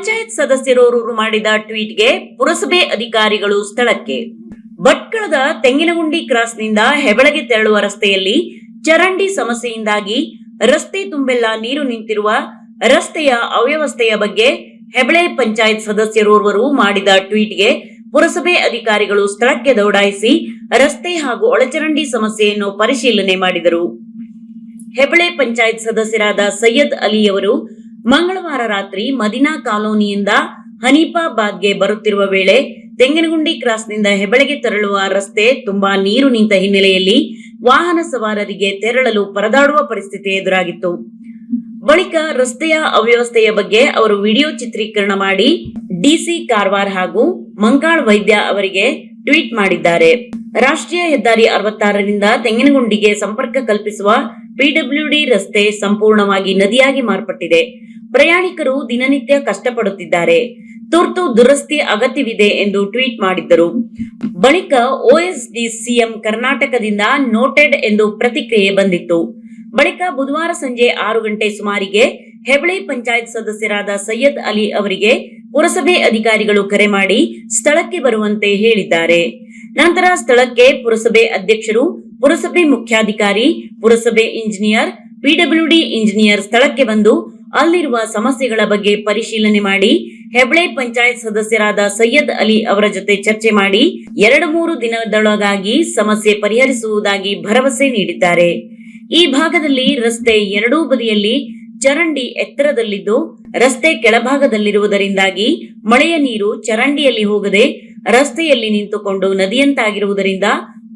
ಪಂಚಾಯತ್ ಸದಸ್ಯರೋರ್ವರು ಮಾಡಿದ ಟ್ವೀಟ್ಗೆ ಪುರಸಭೆ ಅಧಿಕಾರಿಗಳು ಸ್ಥಳಕ್ಕೆ. ಭಟ್ಕಳದ ತೆಂಗಿನಗುಂಡಿ ಕ್ರಾಸ್ನಿಂದ ಹೆಬಳಗೆ ತೆರಳುವ ರಸ್ತೆಯಲ್ಲಿ ಚರಂಡಿ ಸಮಸ್ಯೆಯಿಂದಾಗಿ ರಸ್ತೆ ತುಂಬೆಲ್ಲ ನೀರು ನಿಂತಿರುವ ರಸ್ತೆಯ ಅವ್ಯವಸ್ಥೆಯ ಬಗ್ಗೆ ಹೆಬಳೆ ಪಂಚಾಯತ್ ಸದಸ್ಯರೋರ್ವರು ಮಾಡಿದ ಟ್ವೀಟ್ಗೆ ಪುರಸಭೆ ಅಧಿಕಾರಿಗಳು ಸ್ಥಳಕ್ಕೆ ದೌಡಾಯಿಸಿ ರಸ್ತೆ ಹಾಗೂ ಒಳಚರಂಡಿ ಸಮಸ್ಯೆಯನ್ನು ಪರಿಶೀಲನೆ ಮಾಡಿದರು. ಹೆಬಳೆ ಪಂಚಾಯತ್ ಸದಸ್ಯರಾದ ಸೈಯದ್ ಅಲಿಯವರು ಮಂಗಳವಾರ ರಾತ್ರಿ ಮದಿನಾ ಕಾಲೋನಿಯಿಂದ ಹನೀಫಾಬಾದ್ಗೆ ಬರುತ್ತಿರುವ ವೇಳೆ ತೆಂಗಿನಗುಂಡಿ ಕ್ರಾಸ್ನಿಂದ ಹೆಬಳೆಗೆ ತೆರಳುವ ರಸ್ತೆ ತುಂಬಾ ನೀರು ನಿಂತ ಹಿನ್ನೆಲೆಯಲ್ಲಿ ವಾಹನ ಸವಾರರಿಗೆ ತೆರಳಲು ಪರದಾಡುವ ಪರಿಸ್ಥಿತಿ ಎದುರಾಗಿತ್ತು. ಬಳಿಕ ರಸ್ತೆಯ ಅವ್ಯವಸ್ಥೆಯ ಬಗ್ಗೆ ಅವರು ವಿಡಿಯೋ ಚಿತ್ರೀಕರಣ ಮಾಡಿ ಡಿಸಿ ಕಾರವಾರ ಹಾಗೂ ಮಂಕಾಳ್ ವೈದ್ಯ ಅವರಿಗೆ ಟ್ವೀಟ್ ಮಾಡಿದ್ದಾರೆ. ರಾಷ್ಟ್ರೀಯ ಹೆದ್ದಾರಿ ಅರವತ್ತಾರರಿಂದ ತೆಂಗಿನಗುಂಡಿಗೆ ಸಂಪರ್ಕ ಕಲ್ಪಿಸುವ ಪಿಡಬ್ಲ್ಯೂಡಿ ರಸ್ತೆ ಸಂಪೂರ್ಣವಾಗಿ ನದಿಯಾಗಿ ಮಾರ್ಪಟ್ಟಿದೆ. ಪ್ರಯಾಣಿಕರು ದಿನನಿತ್ಯ ಕಷ್ಟಪಡುತ್ತಿದ್ದಾರೆ. ತುರ್ತು ದುರಸ್ತಿ ಅಗತ್ಯವಿದೆ ಎಂದು ಟ್ವೀಟ್ ಮಾಡಿದ್ದರು. ಬಳಿಕ ಓಎಸ್ಡಿ ಸಿಎಂ ಕರ್ನಾಟಕದಿಂದ ನೋಟೆಡ್ ಎಂದು ಪ್ರತಿಕ್ರಿಯೆ ಬಂದಿತ್ತು. ಬಳಿಕ ಬುಧವಾರ ಸಂಜೆ ಆರು ಗಂಟೆ ಸುಮಾರಿಗೆ ಹೆಬಳಿ ಪಂಚಾಯತ್ ಸದಸ್ಯರಾದ ಸೈಯದ್ ಅಲಿ ಅವರಿಗೆ ಪುರಸಭೆ ಅಧಿಕಾರಿಗಳು ಕರೆ ಮಾಡಿ ಸ್ಥಳಕ್ಕೆ ಬರುವಂತೆ ಹೇಳಿದ್ದಾರೆ. ನಂತರ ಸ್ಥಳಕ್ಕೆ ಪುರಸಭೆ ಅಧ್ಯಕ್ಷರು, ಪುರಸಭೆ ಮುಖ್ಯಾಧಿಕಾರಿ, ಪುರಸಭೆ ಇಂಜಿನಿಯರ್ ಪಿಡಬ್ಲ್ಯೂಡಿ ಇಂಜಿನಿಯರ್ ಸ್ಥಳಕ್ಕೆ ಬಂದು ಅಲ್ಲಿರುವ ಸಮಸ್ಯೆಗಳ ಬಗ್ಗೆ ಪರಿಶೀಲನೆ ಮಾಡಿ ಹೆಬ್ಳೆ ಪಂಚಾಯತ್ ಸದಸ್ಯರಾದ ಸೈಯದ್ ಅಲಿ ಅವರ ಜೊತೆ ಚರ್ಚೆ ಮಾಡಿ ಎರಡು ಮೂರು ದಿನದೊಳಗಾಗಿ ಸಮಸ್ಯೆ ಪರಿಹರಿಸುವುದಾಗಿ ಭರವಸೆ ನೀಡಿದ್ದಾರೆ. ಈ ಭಾಗದಲ್ಲಿ ರಸ್ತೆ ಎರಡೂ ಬದಿಯಲ್ಲಿ ಚರಂಡಿ ಎತ್ತರದಲ್ಲಿದ್ದು, ರಸ್ತೆ ಕೆಳಭಾಗದಲ್ಲಿರುವುದರಿಂದಾಗಿ ಮಳೆಯ ನೀರು ಚರಂಡಿಯಲ್ಲಿ ಹೋಗದೆ ರಸ್ತೆಯಲ್ಲಿ ನಿಂತುಕೊಂಡು ನದಿಯಂತಾಗಿರುವುದರಿಂದ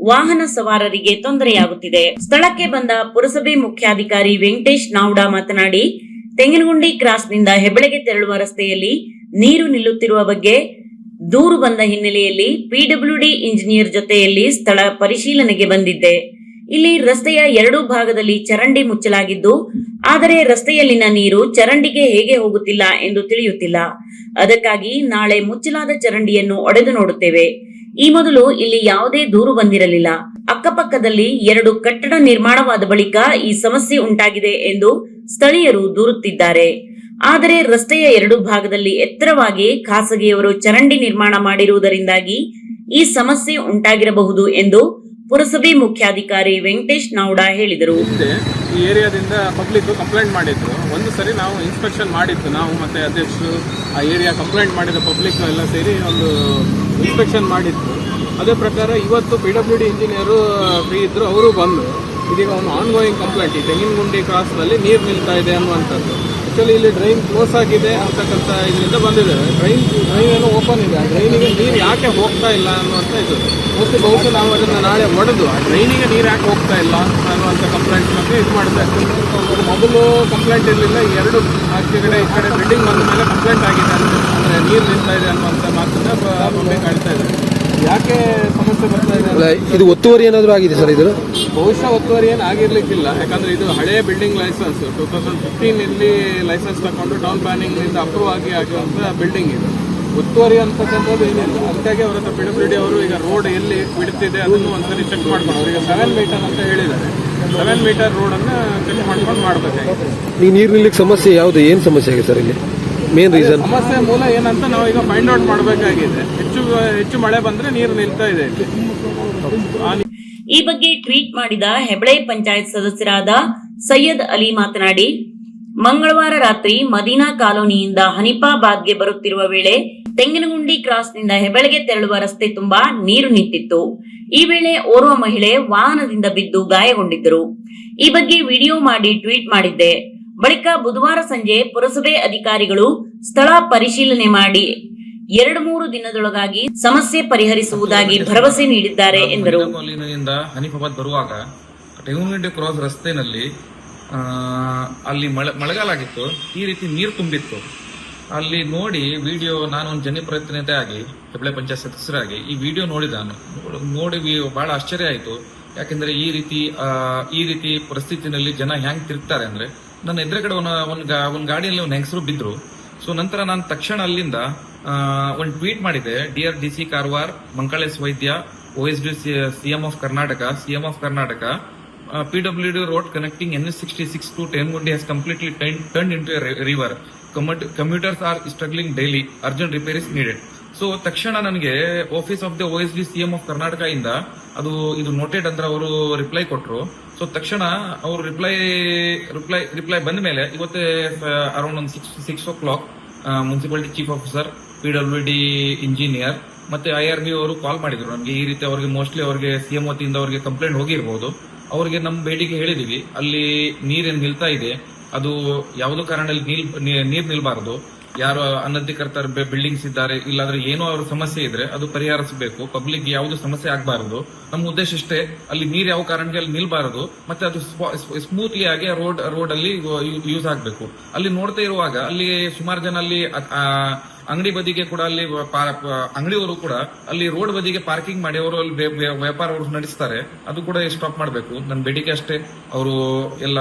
ವಾಹನ ಸವಾರರಿಗೆ ತೊಂದರೆಯಾಗುತ್ತಿದೆ. ಸ್ಥಳಕ್ಕೆ ಬಂದ ಪುರಸಭೆ ಮುಖ್ಯಾಧಿಕಾರಿ ವೆಂಕಟೇಶ್ ನಾವ್ಡಾ ಮಾತನಾಡಿ ತೆಂಗಿನಗುಂಡಿ ಕ್ರಾಸ್ನಿಂದ ಹೆಬಳೆಗೆ ತೆರಳುವ ರಸ್ತೆಯಲ್ಲಿ ನೀರು ನಿಲ್ಲುತ್ತಿರುವ ಬಗ್ಗೆ ದೂರು ಬಂದ ಹಿನ್ನೆಲೆಯಲ್ಲಿ ಪಿಡಬ್ಲ್ಯೂಡಿ ಇಂಜಿನಿಯರ್ ಜೊತೆಯಲ್ಲಿ ಸ್ಥಳ ಪರಿಶೀಲನೆಗೆ ಬಂದಿದ್ದೆ. ಇಲ್ಲಿ ರಸ್ತೆಯ ಎರಡೂ ಭಾಗದಲ್ಲಿ ಚರಂಡಿ ಮುಚ್ಚಲಾಗಿದ್ದು, ಆದರೆ ರಸ್ತೆಯಲ್ಲಿನ ನೀರು ಚರಂಡಿಗೆ ಹೇಗೆ ಹೋಗುತ್ತಿಲ್ಲ ಎಂದು ತಿಳಿಯುತ್ತಿಲ್ಲ. ಅದಕ್ಕಾಗಿ ನಾಳೆ ಮುಚ್ಚಲಾದ ಚರಂಡಿಯನ್ನು ಒಡೆದು ನೋಡುತ್ತೇವೆ. ಈ ಮೊದಲು ಇಲ್ಲಿ ಯಾವುದೇ ದೂರು ಬಂದಿರಲಿಲ್ಲ. ಅಕ್ಕಪಕ್ಕದಲ್ಲಿ ಎರಡು ಕಟ್ಟಡ ನಿರ್ಮಾಣವಾದ ಬಳಿಕ ಈ ಸಮಸ್ಯೆ ಉಂಟಾಗಿದೆ ಎಂದು ಸ್ಥಳೀಯರು ದೂರುತ್ತಿದ್ದಾರೆ. ಆದರೆ ರಸ್ತೆಯ ಎರಡು ಭಾಗದಲ್ಲಿ ಎತ್ತರವಾಗಿ ಖಾಸಗಿಯವರು ಚರಂಡಿ ನಿರ್ಮಾಣ ಮಾಡಿರುವುದರಿಂದಾಗಿ ಈ ಸಮಸ್ಯೆ ಉಂಟಾಗಿರಬಹುದು ಎಂದು ಪುರಸಭೆ ಮುಖ್ಯಾಧಿಕಾರಿ ವೆಂಕಟೇಶ್ ನೌಡ ಹೇಳಿದರು. ಈ ಏರಿಯಾದಿಂದ ಪಬ್ಲಿಕ್ ಕಂಪ್ಲೇಂಟ್ ಮಾಡಿದ್ರು. ಒಂದು ಸರಿ ನಾವು ಇನ್ಸ್ಪೆಕ್ಷನ್ ಮಾಡಿದ್ದು, ನಾವು ಮತ್ತೆ ಅಧ್ಯಕ್ಷರು ಆ ಏರಿಯಾ ಕಂಪ್ಲೇಂಟ್ ಮಾಡಿದ ಪಬ್ಲಿಕ್ ಎಲ್ಲ ಸೇರಿ ಒಂದು ಇನ್ಸ್ಪೆಕ್ಷನ್ ಮಾಡಿದ್ರು ಅದೇ ಪ್ರಕಾರ ಇವತ್ತು ಪಿ ಡಬ್ಲ್ಯೂ ಇಂಜಿನಿಯರು ಫ್ರೀ ಇದ್ರು, ಅವರು ಬಂದು ಇದೀಗ ಒಂದು ಆನ್ ಗೋಯಿಂಗ್ ಕಂಪ್ಲೇಂಟ್ ಈ ತೆಂಗಿನಗುಂಡಿ ಕ್ರಾಸ್ನಲ್ಲಿ ನೀರು ನಿಲ್ತಾ ಇದೆ ಅನ್ನುವಂಥದ್ದು. ಆ್ಯಕ್ಚುಲಿ ಇಲ್ಲಿ ಡ್ರೈನ್ ಕ್ಲೋಸ್ ಆಗಿದೆ ಅಂತಕ್ಕಂಥ ಇದರಿಂದ ಬಂದಿದ್ದೇವೆ ಡ್ರೈನ್ ಡ್ರೈನ್ ಏನೋ ಓಪನ್ ಇದೆ. ಆ ಡ್ರೈನಿಗೆ ನೀರು ಯಾಕೆ ಹೋಗ್ತಾ ಇಲ್ಲ ಅನ್ನುವಂಥ ಇದು. ಮೋಸ್ಟ್ಲಿ ಬಹುಶಃ ನಾವು ಅದನ್ನು ನಾಳೆ ಒಡೆದು, ಆ ಡ್ರೈನಿಗೆ ನೀರು ಯಾಕೆ ಹೋಗ್ತಾ ಇಲ್ಲ ಅನ್ನುವಂಥ ಕಂಪ್ಲೇಂಟ್ ಮತ್ತೆ ಇದು ಮಾಡಿದೆ. ಮೊದಲು ಕಂಪ್ಲೇಂಟ್ ಇರಲಿಲ್ಲ ಎರಡು ಆಚೆ ಕಡೆ, ಈ ಕಡೆ ಬಿಲ್ಡಿಂಗ್ ಬಂದ ಮೇಲೆ ಕಂಪ್ಲೇಂಟ್ ಆಗಿದೆ ಅಂದರೆ ನೀರು ನಿಲ್ತಾ ಇದೆ ಅನ್ನುವಂಥ ಮಾತನ್ನ ಪಬ್ಲಿಕ್ ಇದೆ. ಯಾಕೆ ಸಮಸ್ಯೆ ಬರ್ತಾ ಇದೆ? ಅಲ್ಲ ಇದು ಒತ್ತುವರಿ ಏನಾದರೂ ಆಗಿದೆ ಸರ್ ಇದು ಬಹುಶಃ ಒತ್ತುವರಿ ಏನು ಆಗಿರ್ಲಿಕ್ಕಿಲ್ಲ. ಯಾಕಂದ್ರೆ ಇದು ಹಳೆಯ building licence two thousand fifteen ಇಲ್ಲಿ ಲೈಸೆನ್ಸ್ ತಗೊಂಡು ಡೌನ್ ಪ್ಲಾನಿಂಗ್ ಇಂದ ಅಪ್ರೂವ್ ಆಗಿ ಆಗಿರುವಂತ ಬಿಲ್ಡಿಂಗ್ ಇದು. ಒತ್ತುವರಿ ಅಂತಕ್ಕಂಥದ್ದು ಏನಿಲ್ಲ. ಅದಕ್ಕಾಗಿ ಅವರ ಹತ್ರ ಪಿ ಡಬ್ಲ್ಯೂ ಡಿ ಅವರು ಈಗ ರೋಡ್ ಎಲ್ಲಿ ಬಿಡ್ತಿದೆ ಅದನ್ನು ಒಂದ್ಸರಿ ಚೆಕ್ ಮಾಡ್ಕೊಂಡು ಅವ್ರಿಗೆ ಸೆವೆನ್ ಮೀಟರ್ ಅಂತ ಹೇಳಿದ್ದಾರೆ. ಸೆವೆನ್ ಮೀಟರ್ ರೋಡನ್ನು ಚೆಕ್ ಮಾಡ್ಕೊಂಡು ಮಾಡಬೇಕಾಗಿದೆ. ಈ ನೀರು ನಿಲ್ಲಕ್ಕೆ ಸಮಸ್ಯೆ ಯಾವುದು? ಏನು ಸಮಸ್ಯೆ ಆಗಿದೆ ಸರ್ ಇಲ್ಲಿ? ಮೇನ್ ರೀಸನ್ ಸಮಸ್ಯೆ ಮೂಲ ಏನಂತ ನಾವು ಈಗ ಫೈಂಡ್ ಔಟ್ ಮಾಡಬೇಕಾಗಿದೆ. ಹೆಚ್ಚು ಹೆಚ್ಚು ಮಳೆ ಬಂದ್ರೆ ನೀರು ನಿಲ್ತಾ ಇದೆ ಇಲ್ಲಿ. ಈ ಬಗ್ಗೆ ಟ್ವೀಟ್ ಮಾಡಿದ ಹೆಬಳೆ ಪಂಚಾಯತ್ ಸದಸ್ಯರಾದ ಸೈಯದ್ ಅಲಿ ಮಾತನಾಡಿ ಮಂಗಳವಾರ ರಾತ್ರಿ ಮದೀನಾ ಕಾಲೋನಿಯಿಂದ ಹನಿಫಾಬಾದ್ಗೆ ಬರುತ್ತಿರುವ ವೇಳೆ ತೆಂಗಿನಗುಂಡಿ ಕ್ರಾಸ್ನಿಂದ ಹೆಬಳೆಗೆ ತೆರಳುವ ರಸ್ತೆ ತುಂಬಾ ನೀರು ನಿಂತಿತ್ತು. ಈ ವೇಳೆ ಓರ್ವ ಮಹಿಳೆ ವಾಹನದಿಂದ ಬಿದ್ದು ಗಾಯಗೊಂಡಿದ್ದರು. ಈ ಬಗ್ಗೆ ವಿಡಿಯೋ ಮಾಡಿ ಟ್ವೀಟ್ ಮಾಡಿದ್ದೆ. ಬಳಿಕ ಬುಧವಾರ ಸಂಜೆ ಪುರಸಭೆ ಅಧಿಕಾರಿಗಳು ಸ್ಥಳ ಪರಿಶೀಲನೆ ಮಾಡಿ ಎರಡು ಮೂರು ದಿನದೊಳಗಾಗಿ ಸಮಸ್ಯೆ ಪರಿಹರಿಸುವುದಾಗಿ ಭರವಸೆ ನೀಡಿದ್ದಾರೆ ಎಂದರು. ಹನಿಫಾಬಾದ್ ಬರುವಾಗ ಟೆಂಗುಂಗಂಡಿ ಕ್ರಾಸ್ ರಸ್ತೆನಲ್ಲಿ ಅಲ್ಲಿ ಮಳೆ ಮಳೆಗಾಲ ಆಗಿತ್ತು ಈ ರೀತಿ ನೀರು ತುಂಬಿತ್ತು. ಅಲ್ಲಿ ನೋಡಿ ವಿಡಿಯೋ ನಾನು ಒಂದು ಜನಪ್ರತಿನಿಧಿ ಆಗಿ ಹೆಬ್ಳೆ ಪಂಚಾಯತ್ ಸದಸ್ಯರಾಗಿ ಈ ವಿಡಿಯೋ ನೋಡಿದ ನಾನು ನೋಡ್- ಬಹಳ ಆಶ್ಚರ್ಯ ಆಯಿತು. ಯಾಕೆಂದ್ರೆ ಈ ರೀತಿ ಈ ರೀತಿ ಪರಿಸ್ಥಿತಿನಲ್ಲಿ ಜನ ಹೆಂಗ್ ತಿರ್ತಾರೆ ಅಂದ್ರೆ ನನ್ನ ಎದುರುಗಡೆ ಒಂದು ಒಂದು ಗಾಡಿಯಲ್ಲಿ ಒಂದು ಹೆಂಗಸರು ಬಿದ್ರು. ಸೊ ನಂತರ ನಾನು ತಕ್ಷಣ ಅಲ್ಲಿಂದ ಒಂದು ಟ್ವೀಟ್ ಮಾಡಿದೆ. Dear D C Karwar ಮಂಕಳೇಶ್ Vaidya O D CM of Karnataka CM of Karnataka P W D road connecting N S sixty six to Tengundi has completely turn in to river commuters are struggling daily urgent repair is needed so ತಕ್ಷಣ ನನಗೆ office of the S D CM of Karnataka ಇಂದ ಅದು, ಇದು noted ಅಂತ ಅವರು reply ಕೊಟ್ಟರು so ತಕ್ಷಣ ಅವರು ರಿಪ್ಲೈ ರಿಪ್ಲೈ ರಿಪ್ಲೈ ಬಂದ ಮೇಲೆ ಇವತ್ತೇ ಅರೌಂಡ್ ಒಂದು six six o'clock municipality chief officer P W D engineer ಮತ್ತೆ ಐ ಆರ್ ಬಿ ಅವರು ಕಾಲ್ ಮಾಡಿದ್ರು. ನಮಗೆ ಈ ರೀತಿ ಅವರಿಗೆ ಮೋಸ್ಟ್ಲಿ ಅವರಿಗೆ ಸಿಎಂ ವತಿಯಿಂದ ಅವರಿಗೆ ಕಂಪ್ಲೇಂಟ್ ಹೋಗಿರ್ಬೋದು. ಅವರಿಗೆ ನಮ್ಮ ಬೇಡಿಕೆ ಹೇಳಿದೀವಿ. ಅಲ್ಲಿ ನೀರೇನು ನಿಲ್ತಾ ಇದೆ, ಅದು ಯಾವುದೋ ಕಾರಣದಲ್ಲಿ ನೀರು ನೀರ್ ನಿಲ್ಬಾರದು ಯಾರು ಅನಧಿಕೃತ ಬಿಲ್ಡಿಂಗ್ಸ್ ಇದ್ದಾರೆ, ಇಲ್ಲಾಂದ್ರೆ ಏನೋ ಅವ್ರ ಸಮಸ್ಯೆ ಇದ್ರೆ ಅದು ಪರಿಹರಿಸಬೇಕು. ಪಬ್ಲಿಕ್ ಯಾವುದು ಸಮಸ್ಯೆ ಆಗಬಾರದು. ನಮ್ಮ ಉದ್ದೇಶ ಇಷ್ಟೇ, ಅಲ್ಲಿ ನೀರು ಯಾವ ಕಾರಣಕ್ಕೆ ಅಲ್ಲಿ ನಿಲ್ಬಾರದು, ಮತ್ತೆ ಅದು ಸ್ಮೂತ್ಲಿ ಆಗಿ ರೋಡ್ ರೋಡ್ ಅಲ್ಲಿ ಯೂಸ್ ಆಗಬೇಕು. ಅಲ್ಲಿ ನೋಡ್ತಾ ಇರುವಾಗ ಅಲ್ಲಿ ಸುಮಾರು ಜನ ಅಲ್ಲಿ ಅಂಗಡಿ ಬದಿಗೆ ಕೂಡ ಅಲ್ಲಿ ಅಂಗಡಿಯವರು ಕೂಡ ಅಲ್ಲಿ ರೋಡ್ ಬದಿಗೆ ಪಾರ್ಕಿಂಗ್ ಮಾಡಿ ಅವರು ಅಲ್ಲಿ ವ್ಯ- ವ್ಯ- ವ್ಯಾಪಾರ ನಡೆಸ್ತಾರೆ. ಅದು ಕೂಡ ಸ್ಟಾಪ್ ಮಾಡಬೇಕು. ನನ್ನ ಬೇಡಿಕೆ ಅಷ್ಟೇ. ಅವರು ಎಲ್ಲ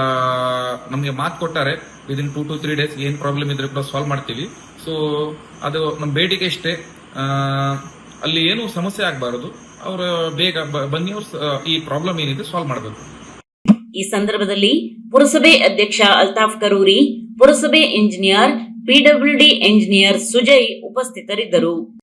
ನಮಗೆ ಮಾತು ಕೊಟ್ಟಾರೆ. Within two to three days ಏನ್ ಪ್ರಾಬ್ಲಮ್ ಇದ್ರೆ ಕೂಡ ಸಾಲ್ವ್ ಮಾಡ್ತೀವಿ. ಸೊ ಅದು ನಮ್ಮ ಬೇಡಿಕೆ ಅಷ್ಟೇ ಅಲ್ಲಿ ಏನು ಸಮಸ್ಯೆ ಆಗಬಾರದು. ಅವರು ಬೇಗ ಬನ್ನಿ ಅವ್ರು ಈ ಪ್ರಾಬ್ಲಮ್ ಏನಿದೆ ಸಾಲ್ವ್ ಮಾಡಬೇಕು. ಈ ಸಂದರ್ಭದಲ್ಲಿ ಪುರಸಭೆ ಅಧ್ಯಕ್ಷ ಅಲ್ತಾಫ್ ಕರೂರಿ, ಪುರಸಭೆ ಇಂಜಿನಿಯರ್ ಪಿಡಬ್ಲ್ಯೂಡಿ ಎಂಜಿನಿಯರ್ ಸುಜಯ್ ಉಪಸ್ಥಿತರಿದ್ದರು.